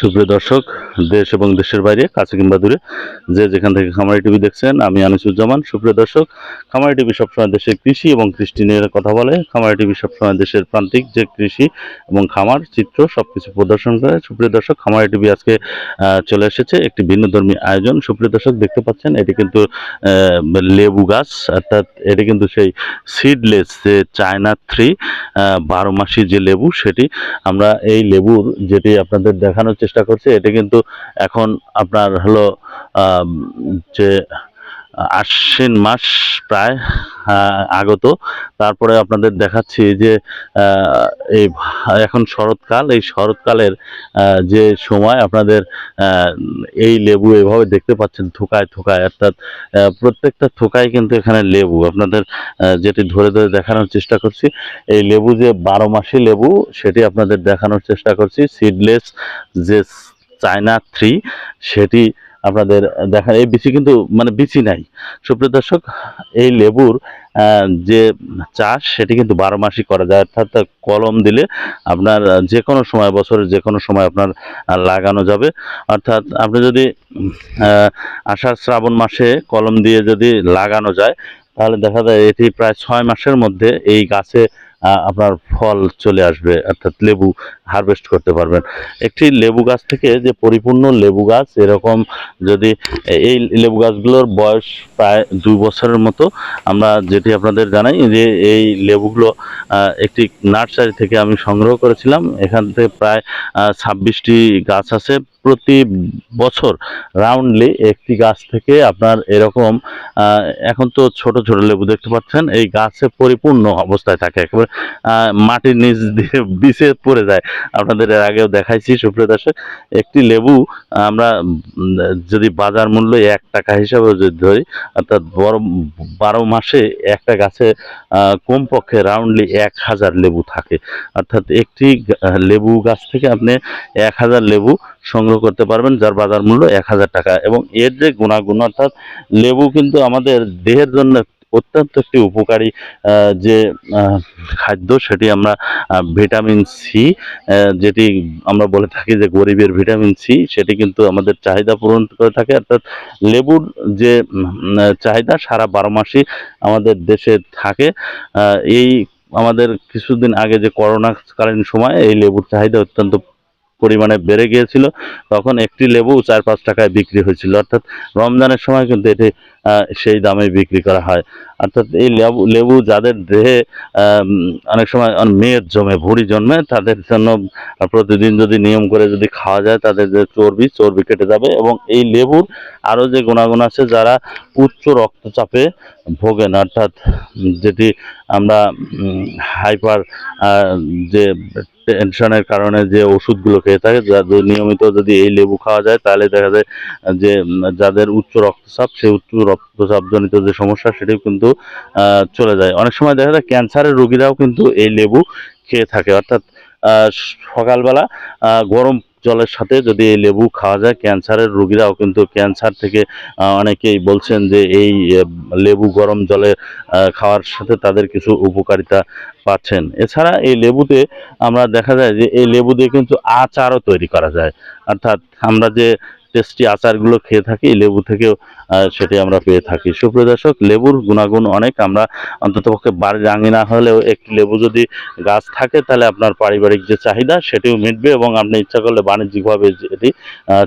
সুপ্রিয় দর্শক দেশ এবং দেশের বাইরে, কাছে কিংবা দূরে, যে যেখান থেকে খামারি টিভি দেখছেন, আমি আনিসুজ্জামান, সুপ্রিয় দর্শক। খামারি টিভি সবসময় দেশের কৃষি এবং কৃষ্টি নিয়ে কথা বলে। খামারি টিভি সবসময় দেশের প্রান্তিক যে কৃষি এবং খামার, চিত্র, সবকিছু প্রদর্শন করে। সুপ্রিয় দর্শক, খামারি টিভি আজকে চলে এসেছে একটি ভিন্নধর্মী আয়োজন। সুপ্রিয় দর্শক, দেখতে পাচ্ছেন, এটি কিন্তু লেবু গাছ, অর্থাৎ এটি কিন্তু সেই সিডলেস যে চায়না থ্রি বারো মাসি যে লেবু, সেটি আমরা এই লেবুর যেটি আপনাদের দেখানোর চেষ্টা করছি, এটি কিন্তু এখন আপনার হলো যে আশ্বিন মাস প্রায় আগত। তারপরে আপনাদের দেখাচ্ছি যে এই এখন শরৎকাল। এই শরৎকালের যে সময় আপনাদের এই লেবু এভাবে দেখতে পাচ্ছেন, থোকায় থোকায়। অর্থাৎ প্রত্যেকটা থোকায় কিন্তু এখানে লেবু। আপনাদের যেটি ধরে ধরে দেখানোর চেষ্টা করছি, এই লেবু যে বারো মাসি লেবু, সেটি আপনাদের দেখানোর চেষ্টা করছি। সিডলেস যে চায়না থ্রি, সেটি আপনাদের দেখা এই বিচি কিন্তু মানে বিচি নাই। সুপ্রিয় দর্শক, এই লেবুর যে চাষ, সেটি কিন্তু বারো মাসই করা যায়। অর্থাৎ কলম দিলে আপনার যে কোনো সময়, বছরের যে কোনো সময় আপনার লাগানো যাবে। অর্থাৎ আপনি যদি আষাঢ় শ্রাবণ মাসে কলম দিয়ে যদি লাগানো যায়, তাহলে দেখা যায় এটি প্রায় ছয় মাসের মধ্যে এই গাছে আপনার ফল চলে আসবে, অর্থাৎ লেবু হারভেস্ট করতে পারবেন। একটি লেবু গাছ থেকে যে পরিপূর্ণ লেবু গাছ, এরকম যদি এই লেবু গাছগুলোর বয়স প্রায় দুই বছরের মতো, আমরা যেটি আপনাদের জানাই যে এই লেবুগুলো একটি নার্সারি থেকে আমি সংগ্রহ করেছিলাম। এখান থেকে প্রায় ছাব্বিশটি গাছ আছে। প্রতি বছর রাউন্ডলি একটি গাছ থেকে আপনার এরকম এখন তো ছোট ছোট লেবু দেখতে পাচ্ছেন, এই গাছে পরিপূর্ণ অবস্থায় থাকে, একেবারে মাটির নিচ দিয়ে বিছে পড়ে যায়। আপনাদের এর আগেও দেখাইছি সুপ্রিয় দর্শক, একটি লেবু আমরা যদি বাজার মূল্য এক টাকা হিসাবে যদি ধরি, অর্থাৎ বড়, বারো মাসে একটা গাছে কমপক্ষে রাউন্ডলি এক হাজার লেবু থাকে। অর্থাৎ একটি লেবু গাছ থেকে আপনি এক হাজার লেবু সংগ্রহ করতে পারবেন, যার বাজার মূল্য এক হাজার টাকা। এবং এর যে গুণাগুণ, অর্থাৎ লেবু কিন্তু আমাদের দেহের জন্য অত্যন্ত একটি উপকারী যে খাদ্য, সেটি আমরা ভিটামিন সি যেটি আমরা বলে থাকি যে গরিবের ভিটামিন সি, সেটি কিন্তু আমাদের চাহিদা পূরণ করে থাকে। অর্থাৎ লেবুর যে চাহিদা সারা বারো মাসই আমাদের দেশে থাকে। এই আমাদের কিছুদিন আগে যে করোনাকালীন সময় এই লেবুর চাহিদা অত্যন্ত পরিমাণে বেড়ে গিয়েছিল। তখন একটি লেবু চার পাঁচ টাকায় বিক্রি হয়েছিল। অর্থাৎ রমজানের সময় কিন্তু এটি সেই দামে বিক্রি করা হয়। অর্থাৎ এই লেবু লেবু যাদের দেহে অনেক সময় মেয়ের জমে, ভুঁড়ি জন্মে, তাদের জন্য প্রতিদিন যদি নিয়ম করে যদি খাওয়া যায়, তাদের যে চর্বি চর্বি কেটে যাবে এবং এই লেবুর আরও যে গুণাগুণ আছে, যারা উচ্চ রক্তচাপে ভোগেন, অর্থাৎ যেটি আমরা হাইপার যে টেনশনের কারণে যে ওষুধগুলো খেয়ে থাকে নিয়মিত যদি এই লেবু খাওয়া যায়, তাহলে দেখা যায় যে যাদের উচ্চ রক্তচাপ, সেই উচ্চ রক্তচাপজনিত যে সমস্যা, সেটিও কিন্তু চলে যায়। অনেক সময় দেখা যায় ক্যান্সারের রোগীরাও কিন্তু এই লেবু খেয়ে থাকে। অর্থাৎ সকালবেলা গরম জলের সাথে যদি এই লেবু খাওয়া যায়, ক্যান্সারের রোগীরাও কিন্তু ক্যান্সার থেকে অনেকেই বলছেন যে এই লেবু গরম জলে খাওয়ার সাথে তাদের কিছু উপকারিতা পাচ্ছেন। এছাড়া এই লেবুতে আমরা দেখা যায় যে এই লেবু দিয়ে কিন্তু আচারও তৈরি করা যায়। অর্থাৎ আমরা যে টেস্টি আচারগুলো খেয়ে থাকি, লেবু থেকেও সেটি আমরা পেয়ে থাকি। সুপ্রিয় দর্শক, লেবুর গুণাগুণ অনেক। আমরা অন্ততপক্ষে বাড়ির আঙিনা হলেও একটি লেবু যদি গাছ থাকে, তাহলে আপনার পারিবারিক যে চাহিদা, সেটিও মিটবে এবং আপনি ইচ্ছা করলে বাণিজ্যিকভাবে এটি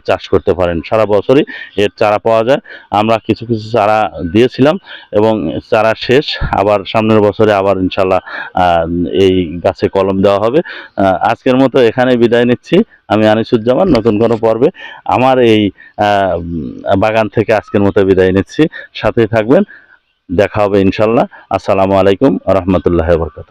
চাষ করতে পারেন। সারা বছরই এর চারা পাওয়া যায়। আমরা কিছু কিছু চারা দিয়েছিলাম এবং চারা শেষ। আবার সামনের বছরে আবার ইনশাল্লাহ এই গাছে কলম দেওয়া হবে। আজকের মতো এখানে বিদায় নিচ্ছি। আমি আনিসুজ্জামান। নতুন কোনো পর্বে আমার এই উম, বাগান থেকে আজকের মতো বিদায় নিচ্ছি। সাথে থাকবেন। দেখা হবে ইনশাল্লাহ। আসসালামু আলাইকুম রহমতুল্লাহ বরকাত